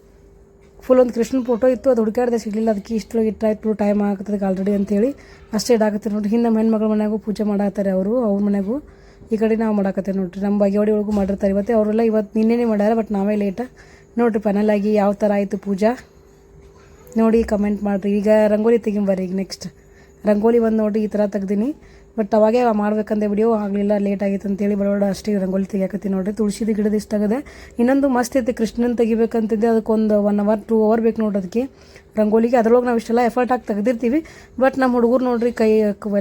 ಫುಲ್ ಒಂದು ಕೃಷ್ಣ ಫೋಟೋ ಇತ್ತು, ಅದು ಹುಡುಕಾಡ್ದೆ ಸಿಗಲಿಲ್ಲ, ಅದಕ್ಕೆ ಇಷ್ಟೊಳಗೆ ಇಟ್ಟಾಯ್ತು ಟೈಮ್ ಆಗ್ತದೆ ಆಲ್ರೆಡಿ ಅಂತೇಳಿ. ಅಷ್ಟೇ ಇಡಾಕತ್ತೀವಿ ನೋಡ್ರಿ. ಹಿಂದೆ ನಮ್ಮ ಹೆಣ್ಮಗಳ ಮನೆಯಾಗೂ ಪೂಜೆ ಮಾಡಾಕತ್ತಾರೆ ಅವರು, ಅವ್ರ ಮನೆಗೂ ಈ ಕಡೆ ನಾವು ಮಾಡಾಕತ್ತೇವೆ ನೋಡ್ರಿ. ನಮ್ಮ ಬಾಗೇವಾಡಿ ಒಳಗೂ ಮಾಡಿರ್ತಾರೆ. ಇವತ್ತೇ ಅವರೆಲ್ಲ ಇವತ್ತು ನಿನ್ನೆನೇ ಮಾಡ್ಯಾರ ಬಟ್ ನಾವೇ ಲೇಟ ನೋಡ್ರಿ ಫೈನಲ್ ಆಗಿ ಯಾವ ಥರ ಆಯಿತು ಪೂಜಾ? ನೋಡಿ ಕಮೆಂಟ್ ಮಾಡಿರಿ. ಈಗ ರಂಗೋಲಿ ತೆಗಿಂಬರ್ರಿ ಈಗ ನೆಕ್ಸ್ಟ್ ರಂಗೋಲಿ ಒಂದು ನೋಡಿ ಈ ಥರ ತೆಗ್ದೀನಿ. ಬಟ್ ಅವಾಗೇ ಮಾಡ್ಬೇಕಂದ್ರೆ ವಿಡಿಯೋ ಆಗಲಿಲ್ಲ ಲೇಟ್ ಆಗಿತ್ತು ಅಂತೇಳಿ ಬರೋಡ ಅಷ್ಟೇ ರಂಗೋಲಿ ತೆಗಿಯಾಕತ್ತಿ ನೋಡ್ರಿ. ತುಳಸಿದ ಗಿಡದ ಇಷ್ಟ ಆಗದೆ, ಇನ್ನೊಂದು ಮಸ್ತ್ ಐತೆ ಕೃಷ್ಣನ ತೆಗಿಬೇಕಂತಿದ್ದೆ, ಅದಕ್ಕೊಂದು ಒನ್ ಅವರ್ ಟೂ ಅವರ್ ಬೇಕು ನೋಡ್ರಿ ಅದಕ್ಕೆ. ರಂಗೋಲಿಗೆ ಅದ್ರೊಳಗೆ ನಾವು ಇಷ್ಟೆಲ್ಲ ಎಫರ್ಟ್ ಹಾಕಿ ತೆಗೆದಿರ್ತೀವಿ. ಬಟ್ ನಮ್ಮ ಹುಡುಗರು ನೋಡ್ರಿ ಕೈ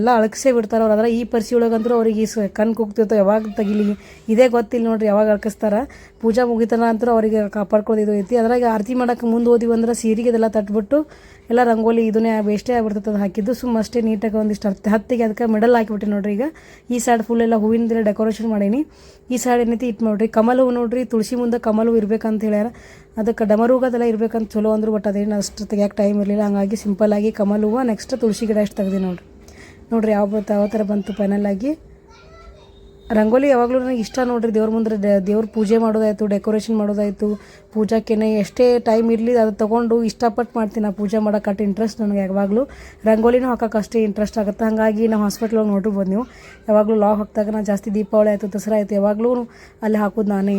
ಎಲ್ಲ ಅಳಕ್ಸೇ ಬಿಡ್ತಾರೆ ಅವ್ರು ಅದರ ಈ ಪರಿಸಿ ಒಳಗಂದ್ರೂ ಅವ್ರಿಗೆ ಈ ಕಣ್ಣು ಕುಗ್ತಿರ್ತವೆ ಯಾವಾಗ ತೆಗಿಲಿ, ಇದೇ ಗೊತ್ತಿಲ್ಲ ನೋಡ್ರಿ ಯಾವಾಗ ಅಳಕಿಸ್ತಾರೆ. ಪೂಜಾ ಮುಗಿತನ ಅಂತೂ ಅವರಿಗೆ ಕಾಪಾಡ್ಕೊಳ್ಳೋದು ಐತಿ. ಅದ್ರಾಗ ಆರತಿ ಮಾಡೋಕ್ಕೆ ಮುಂದೆ ಓದಿವಿ ಅಂದ್ರೆ ಸೀರೆಗೆ ಇದೆಲ್ಲ ತಟ್ಬಿಟ್ಟು ಎಲ್ಲ ರಂಗೋಲಿ ಇದನ್ನೇ ವೇಸ್ಟೇ ಆಗಿಬಿಡ್ತದೆ ಅದು ಹಾಕಿದ್ದು. ಸುಮ್ಮ ಅಷ್ಟೇ ನೀಟಾಗಿ ಒಂದಿಷ್ಟು ಹತ್ತು ಹತ್ತಿಗೆ ಅದಕ್ಕೆ ಮೆಡಲ್ ಹಾಕಿಬಿಟ್ಟೆ ನೋಡ್ರಿ ಈಗ. ಈ ಸೈಡ್ ಫುಲ್ ಎಲ್ಲ ಹೂವಿನ ಡೆಕೋರೇಷನ್ ಮಾಡೀನಿ. ಈ ಸೈಡ್ ಏನೈತಿ ಇಟ್ಟು ನೋಡ್ರಿ ಕಮಲ್ ಹೂವು ನೋಡ್ರಿ ತುಳಸಿ ಮುಂದೆ ಕಮಲ್ ಹೂವು ಇರ್ಬೇಕಂತ ಹೇಳ್ಯಾರ. ಅದಕ್ಕೆ ಡಮರುಗದೆಲ್ಲ ಇರ್ಬೇಕಂತ ಚಲೋ ಅಂದ್ರು ಬಟ್ ಅದೇನು ಅಷ್ಟು ತೆಗಿಯಕ್ಕೆ ಟೈಮ್ ಇರಲಿಲ್ಲ. ಹಂಗಾಗಿ ಸಿಂಪಲ್ ಆಗಿ ಕಮಲ್ ಹೂವು ನೆಕ್ಸ್ಟ್ ತುಳಸಿ ಗಿಡ ಅಷ್ಟು ತೆಗ್ದಿ ನೋಡಿರಿ. ನೋಡಿರಿ ಯಾವ ಯಾವ ಥರ ಬಂತು ಫೈನಲ್ ಆಗಿ. ರಂಗೋಲಿ ಯಾವಾಗಲೂ ನನಗೆ ಇಷ್ಟ ನೋಡಿರಿ, ದೇವ್ರ ಮುಂದೆ ದೇವ್ರ ಪೂಜೆ ಮಾಡೋದಾಯಿತು ಡೆಕೋರೇಷನ್ ಮಾಡೋದಾಯಿತು. ಪೂಜಾಕ್ಕೇನೆ ಎಷ್ಟೇ ಟೈಮ್ ಇರಲಿ ಅದು ತೊಗೊಂಡು ಇಷ್ಟಪಟ್ಟು ಮಾಡ್ತೀನಿ ಆ ಪೂಜೆ ಮಾಡೋಕೆ, ಅಷ್ಟು ಇಂಟ್ರೆಸ್ಟ್ ನನಗೆ ಯಾವಾಗಲೂ. ರಂಗೋಲಿನೂ ಹಾಕೋಕೆ ಅಷ್ಟೇ ಇಂಟ್ರೆಸ್ಟ್ ಆಗುತ್ತೆ. ಹಾಗಾಗಿ ನಾವು ಹಾಸ್ಪಿಟ್ಲೊಳಗೆ ನೋಡಿರ್ಬೋದು ನೀವು ಯಾವಾಗಲೂ ಲಾಗ್ ಹಾಕಿದಾಗ ನಾನು ಜಾಸ್ತಿ ದೀಪಾವಳಿ ಆಯಿತು, ದಸರಾ ಆಯಿತು ಯಾವಾಗಲೂ ಅಲ್ಲಿ ಹಾಕೋದು ನಾನೇ.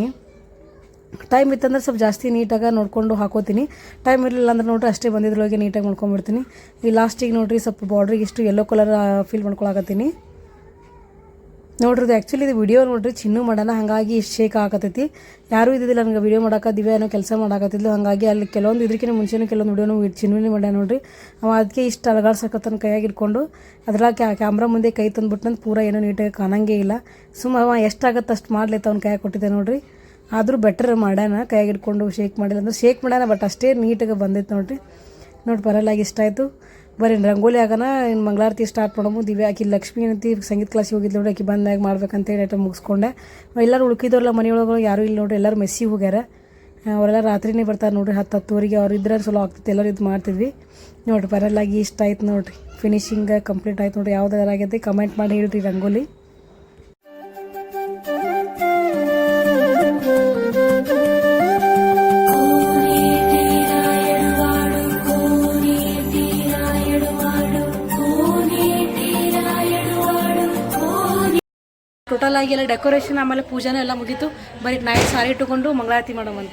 ಟೈಮ್ ಇತ್ತಂದ್ರೆ ಸ್ವಲ್ಪ ಜಾಸ್ತಿ ನೀಟಾಗಿ ನೋಡ್ಕೊಂಡು ಹಾಕೋತೀನಿ. ಟೈಮ್ ಇರಲಿಲ್ಲ ಅಂದ್ರೆ ನೋಡ್ರಿ ಅಷ್ಟೇ ಬಂದಿದ್ರೊಳಗೆ ನೀಟಾಗಿ ಮಾಡ್ಕೊಂಡ್ಬಿಡ್ತೀನಿ ಈ ಲಾಸ್ಟಿಗೆ ನೋಡ್ರಿ ಸ್ವಲ್ಪ ಬಾರ್ಡ್ರಿಗೆ ಇಷ್ಟು ಯೆಲ್ಲೋ ಕಲರ್ ಫೀಲ್ ಮಾಡ್ಕೊಳಕತ್ತೀನಿ. ನೋಡ್ರಿ ಇದು ಆ್ಯಕ್ಚುಲಿ ಇದು ವಿಡಿಯೋ ನೋಡ್ರಿ, ಚಿನ್ನು ಮಾಡೋಣ ಹಾಗಾಗಿ ಇಷ್ಟು ಶೇಕ್ ಆಗತ್ತೈತಿ ಯಾರೂ ಇದ್ದಿಲ್ಲ ನನಗೆ ವಿಡಿಯೋ ಮಾಡಕ್ಕೆ ದಿವೆ ಏನೋ ಕೆಲಸ ಮಾಡಾಕತ್ತಿದ್ಲು. ಹಾಗಾಗಿ ಅಲ್ಲಿ ಕೆಲವೊಂದು ಇದಕ್ಕಿಂತ ಮುಂಚೆನೂ ಕೆಲವೊಂದು ವಿಡಿಯೋನು ಚಿನ್ನುನೇ ಮಾಡ್ಯ ನೋಡ್ರಿ. ಅವ ಅದಕ್ಕೆ ಇಷ್ಟು ಅಲಗಾಡ್ಸಕತ್ತನ ಕೈಯಾಗಿ ಇಟ್ಕೊಂಡು, ಅದ್ರಾಗ ಕ್ಯಾ ಕ್ಯಾಮ್ರಾ ಮುಂದೆ ಕೈ ತಂದ್ಬಿಟ್ಟು ಪೂರ ಏನೋ ನೀಟಾಗಿ ಕಾಣಂಗೇ ಇಲ್ಲ. ಸುಮ್ಮ ಅವ ಎಷ್ಟಾಗತ್ತೆ ಅಷ್ಟು ಮಾಡ್ಲೈತೆ ಅವ್ನ ಕೈಯಾಗಿ ಕೊಟ್ಟಿದ್ದೆ ನೋಡ್ರಿ. ಆದರೂ ಬೆಟರ್ ಮಾಡ್ಯಾನ ಕೈಯಾಗ ಇಟ್ಕೊಂಡು ಶೇಕ್ ಮಾಡಿಲ್ಲ ಅಂದ್ರೆ ಶೇಕ್ ಮಾಡ್ಯಾನ ಬಟ್ ಅಷ್ಟೇ ನೀಟಾಗಿ ಬಂದಿತ್ತು ನೋಡಿರಿ. ನೋಡಿ ಬರಲ್ಲಾಗಿ ಇಷ್ಟ ಆಯಿತು. ಬರೀ ರಂಗೋಲಿ ಆಗೋಣ ಇನ್ನು ಮಂಗಳಾರತಿ ಸ್ಟಾರ್ಟ್ ಮಾಡಮು, ದಿವ್ಯ ಆಕಿ ಲಕ್ಷ್ಮಿ ಅಂತಿ ಸಂಗೀತ ಕ್ಲಾಸಿಗೆ ಹೋಗಿದ್ದು ನೋಡಿ ಆಕಿ ಬಂದಾಗ ಮಾಡ್ಬೇಕಂತೇಳಿ ಐಟಮ್ ಮುಗಿಸ್ಕೊಂಡೆ. ಎಲ್ಲರೂ ಉಳ್ಕಿದವ್ರಲ್ಲ ಮನೆಯೊಳಗೆ, ಯಾರೂ ಇಲ್ಲ ನೋಡ್ರಿ, ಎಲ್ಲರೂ ಮೆಸ್ಸಿ ಹೋಗ್ಯಾರ. ಅವರೆಲ್ಲ ರಾತ್ರಿನೇ ಬರ್ತಾರೆ ನೋಡ್ರಿ, ಹತ್ತು ಹತ್ತುವರೆಗೆ, ಅವ್ರು ಇದ್ರೆ ಚಲೋ ಆಗ್ತೈತೆ, ಎಲ್ಲರೂ ಇದು ಮಾಡ್ತಿದ್ವಿ. ನೋಡಿರಿ ಬರಲ್ಲಾಗಿ ಇಷ್ಟ ಆಯ್ತು ನೋಡಿರಿ. ಫಿನಿಶಿಂಗ್ ಕಂಪ್ಲೀಟ್ ಆಯ್ತು ನೋಡ್ರಿ, ಯಾವ್ದಾರ ಆಗೈತೆ ಕಮೆಂಟ್ ಮಾಡಿ ಹೇಳ್ರಿ ರಂಗೋಲಿ. ಟೋಟಲ್ ಆಗಿ ಎಲ್ಲ ಡೆಕೋರೇಷನ್, ಆಮೇಲೆ ಪೂಜಾನ ಎಲ್ಲ ಮುಗೀತು. ಬರೀ ನೈಟ್ ಸಾರಿ ಇಟ್ಟುಕೊಂಡು ಮಂಗಳಾರತಿ ಮಾಡೋವಂತ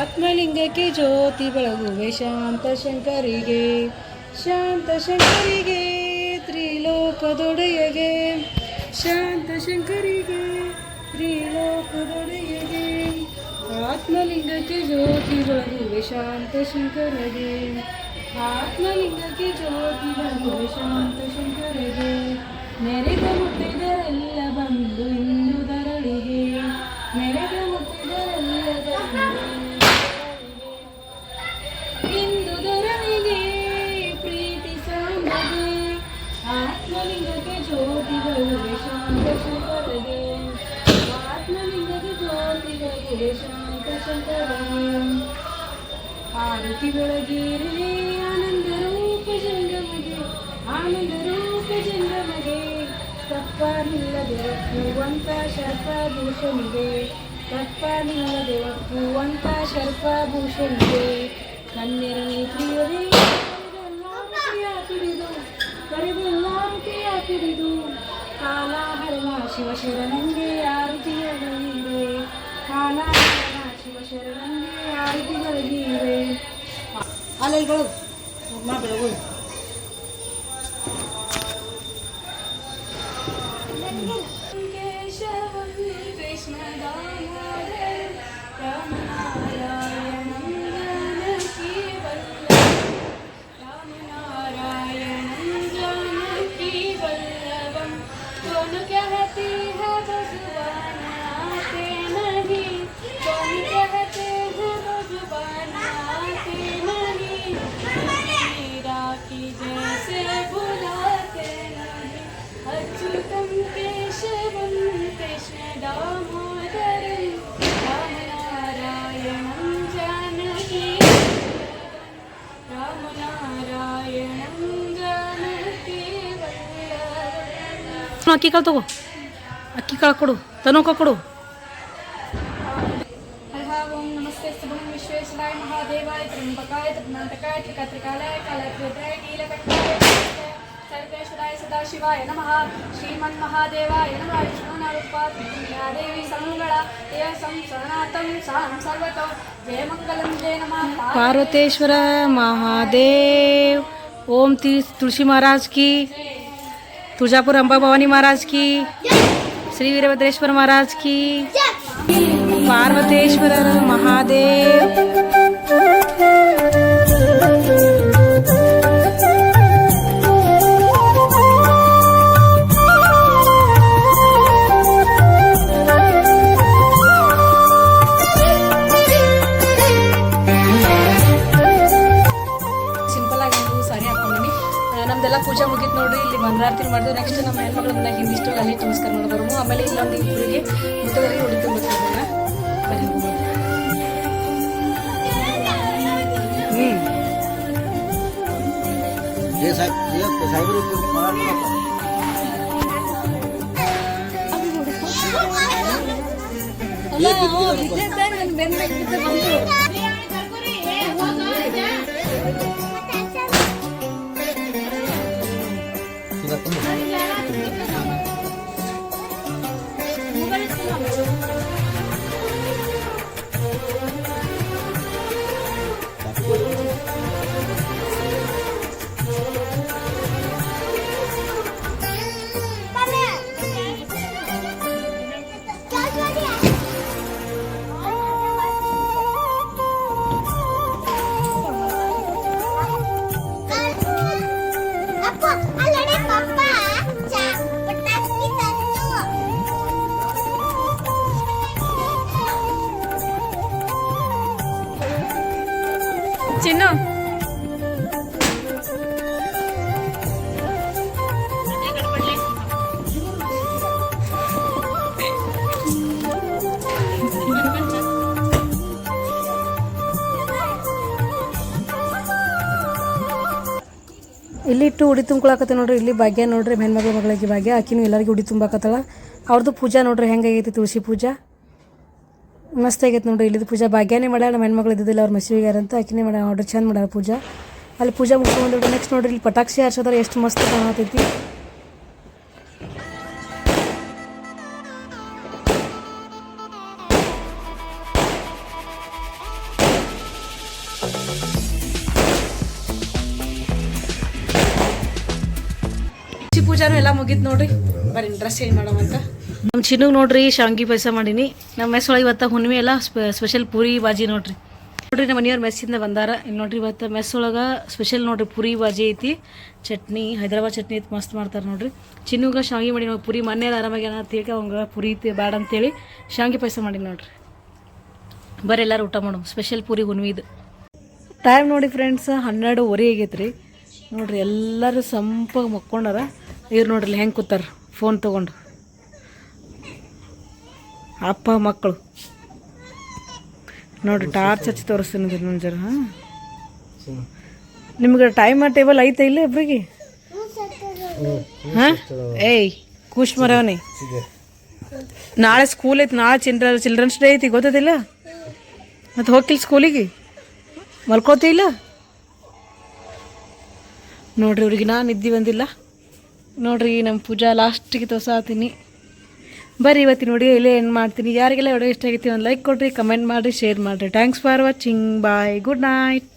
ಆತ್ಮಲಿಂಗಕ್ಕೆ ಜ್ಯೋತಿ ಬೆಳಗುವೆ ಶಾಂತ ಶಂಕರಿಗೆ. ಶಾಂತ ಶಂಕರಿಗೆ, ತ್ರಿಲೋಕದೊಡೆಯಗೆ. ಶಾಂತ ಶಂಕರಿಗೆ, ತ್ರಿಲೋಕದೊಡೆಯಗೆ. ಆತ್ಮಲಿಂಗಕ್ಕೆ ಜ್ಯೋತಿ ಬೆಳಗುವೆ ಶಾಂತ ಶಂಕರಗೆ. ಆತ್ಮಲಿಂಗಕ್ಕೆ ಜ್ಯೋತಿಗ ಶಾಂತ ಶಂಕರಗೆ, ನೆರೆದ ಮುಟ್ಟಿದರೆಲ್ಲ ಬಂದು ಇಂದು ದರಳಿಗೆ, ನೆರೆದ ಮುಟ್ಟಿದರೆಲ್ಲ ಇಂದು ದರಳಿಗೆ, ಪ್ರೀತಿ ಸಾಂಬಗೆ ಆತ್ಮಲಿಂಗಕ್ಕೆ ಜ್ಯೋತಿಗ ಶಂಕರಗೆ ಆತ್ಮಲಿಂಗಕ್ಕೆ ಜ್ಯೋತಿಗ ಶಂಕರಗೆ. ಆರತಿ ಬೆಳಗಿರಲಿ ಆನಂದ ರೂಪ ಜಂಗಮಗೆ ಆನಂದ ರೂಪ ಜಂಗಮಗೆ ತಪ್ಪನಿಲ್ಲದೆ ಒಪ್ಪುವಂತ ಶರ್ಪಭೂಷಣಿಗೆ ತಪ್ಪನಿಲ್ಲದೆ ಒಪ್ಪುವಂತ ಶರ್ಪಭೂಷಣಿಗೆ ಕನ್ಯರನಿ ಪ್ರಿಯರೇ ಕರೆದೆಲ್ಲಾರತಿಯ ಪಿಡಿದು ಕರೆದೆಲ್ಲಾರತಿಯ ಪಿಡಿದು ಕಾಲಾಹರಣ ಶಿವಶರಣಂಗೆ ಆರತಿಯಗಳಿವೆ ಕಾಲಾಹರಣ ಶಿವಶರಣಂಗೆ ಆರತಿಗಳಿವೆ ಅಲ್ಲೆಲ್ಗಳು ಮಾ ಅಕ್ಕಿ ಕಾಳು ತಗೋ. ಅಕ್ಕಿ ಕಾಳು ಕೊಡು, ತನಕ ಕೊಡು. ಸದಾಶಿವಾಯ ನಮಃ. ಶ್ರೀಮನ್ ಮಹಾದೇವಾಯ ನಮಃ ವಿಷ್ಣುನಾರುತ್ಪಾದ ಸಂಗಳ ಸಂಸನಾಥಂ ಸಾಂ ಸರ್ವತೋ. ಜಯ ಮಂಗಲಂ, ಜಯ ನಮಃ. ಪಾರ್ವತೇಶ್ವರ ಮಹಾದೇವ್. ಓಂ ತಿ ತುಳಸಿ ಮಹಾರಾಜ್ ಕಿ. तुळजापूर अंबा भवानी महाराज की श्री वीरभद्रेश्वर महाराज की पार्वतेश्वर महादेव. ಅಪ್ಪ ಇಲ್ಲಿಟ್ಟು ಉಡಿ ತುಂಬ್ಕೊಳಕತ್ತೆ ನೋಡ್ರಿ, ಇಲ್ಲಿ ಭಾಗ್ಯ ನೋಡ್ರಿ ಹೆಣ್ಮಕ್ಳ ಮಗಳಿಗೆ ಭಾಗ್ಯ ಆಕಿನೂ ಎಲ್ಲರಿಗೂ ಉಡಿ ತುಂಬಾಕತ್ತಳ ಅವ್ರದ್ದು ಪೂಜಾ ನೋಡ್ರಿ ಹೆಂಗಾಗೈತಿ ತುಳಸಿ ಪೂಜಾ? ಮಸ್ತ್ ಆಗೈತೆ ನೋಡ್ರಿ ಇಲ್ಲಿದ್ದು ಪೂಜಾ. ಭಾಗ್ಯನೇ ಮಾಡ್ಯಾಳ, ನಮ್ಮ ಹೆಣ್ಮಕ್ಳು ಇದ್ದಿದ್ದಿಲ್ಲ, ಅವ್ರ ಮಸೀವಿಗಾರ ಅಂತ ಆಕಿನೇ ಮಾಡ್ಯಾಳ ನೋಡ್ರಿ ಚಂದ ಮಾಡ್ಯಾರ ಪೂಜಾ. ಅಲ್ಲಿ ಪೂಜಾ ಮುಗಿಸ್ಕೊಂಡು ನೆಕ್ಸ್ಟ್ ನೋಡ್ರಿ, ಇಲ್ಲಿ ಪಟಾಕ್ಷಿ ಹಾರಿಸೋದ್ರೆ, ಎಷ್ಟು ಮಸ್ತ್ ಕಾಣತೈತಿ ಲಕ್ಷ್ಮೀ ಎಲ್ಲ ಮುಗೀತು ನೋಡ್ರಿ. ಬರೀ ಡ್ರೆಸ್ ಚೇಂಜ್ ಮಾಡೋವಂತ ನಮ್ಮ ಚಿನ್ನಗ್ ನೋಡ್ರಿ ಶಾಂಗಿ ಪಾಯಸ ಮಾಡೀನಿ. ನಮ್ಮ ಮೆಸ್ ಒಳಗೆ ಇವತ್ತು ಹುಣ್ಣಿಮೆ ಎಲ್ಲ ಸ್ಪೆಷಲ್ ಪೂರಿ ಬಾಜಿ ನೋಡ್ರಿ. ನೋಡ್ರಿ ನಮ್ಮ ಮನೆಯವ್ರ ಮೆಸ್ಸಿಂದ ಬಂದಾರ. ಇಲ್ಲಿ ನೋಡ್ರಿ ಇವತ್ತು ಮೆಸ್ ಒಳಗೆ ಸ್ಪೆಷಲ್ ನೋಡ್ರಿ, ಪೂರಿ ಬಾಜಿ ಐತಿ. ಚಟ್ನಿ, ಹೈದ್ರಾಬಾದ್ ಚಟ್ನಿ ಐತಿ, ಮಸ್ತ್ ಮಾಡ್ತಾರೆ ನೋಡ್ರಿ. ಚಿನ್ನುಗ ಶಾಂಗಿ ಮಾಡಿ ಪೂರಿ ಮನೇಲಿ ಅಂತ ಹೇಳಿ ಅವಂಗ ಪೂರಿ ಐತಿ ಬೇಡ ಅಂತೇಳಿ ಶಾಂಗಿ ಪಾಯಸ ಮಾಡಿ ನೋಡ್ರಿ. ಬರ್ರಿ ಎಲ್ಲರೂ ಊಟ ಮಾಡೋಣ. ಸ್ಪೆಷಲ್ ಪೂರಿ ಹುಣ್ಮಿದು ಟೈಮ್ ನೋಡಿ ಫ್ರೆಂಡ್ಸ್ ಹನ್ನೆರಡುವರೆ ಆಗೈತೆ ರೀ ನೋಡ್ರಿ, ಎಲ್ಲರೂ ಸಂಪಾಗಿ ಮಕ್ಕೊಂಡಾರ? ಇವ್ರು ನೋಡ್ರಿ, ಹೆಂಗೆ ಕೂತಾರ? ಫೋನ್ ತೊಗೊಂಡು. ಅಪ್ಪ, ಮಕ್ಕಳು. ನೋಡ್ರಿ ಟಾರ್ಚ್ ಹಚ್ಚಿ ತೋರಿಸ್ತೀನಿ ಒಂದು ಜರ, ಹಾಂ? ನಿಮ್ಗೆ ಟೈಮ್ ಟೇಬಲ್ ಐತೆ ಇಲ್ಲ ಇಬ್ರಿಗೆ ಹಾಂ? ಏಯ್ ಖುಷ್ ಮರವನಿ ನಾಳೆ ಸ್ಕೂಲ್ ಐತಿ, ನಾಳೆ ಚಿಲ್ಡ್ರ ಚಿಲ್ಡ್ರನ್ಸ್ ಡೇ ಐತಿ, ಗೊತ್ತದಿಲ್ಲ? ಮತ್ತು ಹೋಗಿಲ್ಲ ಸ್ಕೂಲಿಗೆ ಮಲ್ಕೋತಿ ಇಲ್ಲ ನೋಡ್ರಿ, ಇವ್ರಿಗೆ ನಾನು ನಿದ್ದೆ ಬಂದಿಲ್ಲ ನೋಡ್ರಿ ನಮ್ಮ ಪೂಜಾ ಲಾಸ್ಟಿಗೆ ತೋರ್ಸಾತೀನಿ ಬರ್ರಿ, ಇವತ್ತಿನ ಹುಡುಗಿ ಇಲ್ಲೇ ಏನು ಮಾಡ್ತೀನಿ? ಯಾರಿಗೆಲ್ಲ ವಿಡಿಯೋ ಇಷ್ಟ ಆಗೈತಿ ಒಂದು ಲೈಕ್ ಕೊಡ್ರಿ ಕಮೆಂಟ್ ಮಾಡಿರಿ ಶೇರ್ ಮಾಡಿರಿ. Thanks for watching bye good night